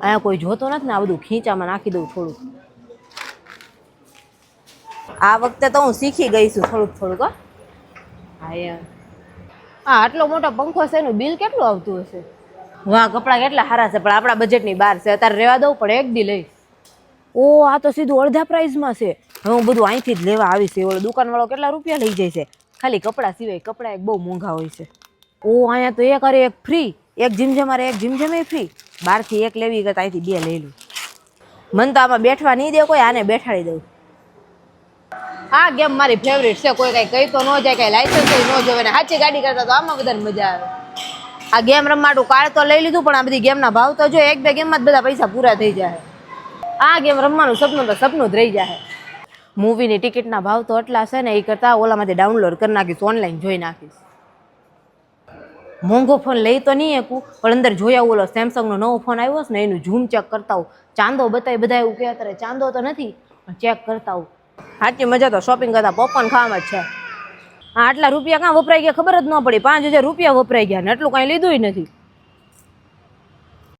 અહીંયા કોઈ જોતો નથી ને આ બધું ખીચામાં નાખી દઉં થોડુંક. આ વખતે તો હું શીખી ગઈ છું થોડુંક થોડુંક, હા. યાર હા આટલો મોટો પંખો છે, એનું બિલ કેટલું આવતું હશે? વાહ, કપડાં કેટલા સારા છે, પણ આપણા બજેટની બહાર છે. અત્યારે રહેવા દઉં, પણ એક દી લઈશ. ઓ, આ તો સીધું અડધા પ્રાઇઝમાં છે. હું બધું અહીંથી જ લેવા આવીશ. એ દુકાનવાળો કેટલા રૂપિયા લઈ જાય છે? ખાલી કપડાં સિવાય કપડાં એક બહુ મોંઘા હોય છે. ઓ, અહીંયા તો એક અરે એક ફ્રી એક જીમજમ અરે એક જીમજમ એ ફ્રી બહારથી એક લેવી કરતા અહીંથી બે લઈ લઉં. મને તો આમાં બેઠવા નહીં દે કોઈ, આને બેઠાડી દઉં. આ ગેમ મારી ફેવરેટ છે, કોઈ કાંઈ કહી તો ન જાય, કાંઈ લાઇસન્સ ન જોવે ને સાચી ગાડી કરતા તો આમાં બધાને મજા આવે. આ ગેમ રમવાનું કાર્ડ તો લઈ લીધું, પણ આ બધી ગેમના ભાવ તો જો એક બે ગેમમાં જ બધા પૈસા પૂરા થઈ જાય. આ ગેમ રમવાનું સપનું તો સપનું જ રહી જાય. મૂવીની ટિકિટના ભાવ તો એટલા છે ને એ કરતાં ઓલામાંથી ડાઉનલોડ કરી નાખીશ ઓનલાઈન જોઈ નાખીશ. મોંઘો ફોન લઈ તો નહીં એકું પણ અંદર જોયા ઓલો સેમસંગનો નવો ફોન આવ્યો છે ને એનું ઝૂમ ચેક કરતા હોઉં ચાંદો બતાવી બધા એવું કહે અત્યારે ચાંદો તો નથી, પણ ચેક કરતા હોઉં સાચી મજા તો શોપિંગ કરતા પોપકોર્ન ખાવામાં જ છે. આટલા રૂપિયા કાં વપરાઈ ગયા ખબર જ ન પડી. પાંચ હજાર રૂપિયા વપરાઈ ગયા ને, એટલું કાંઈ લીધું નથી.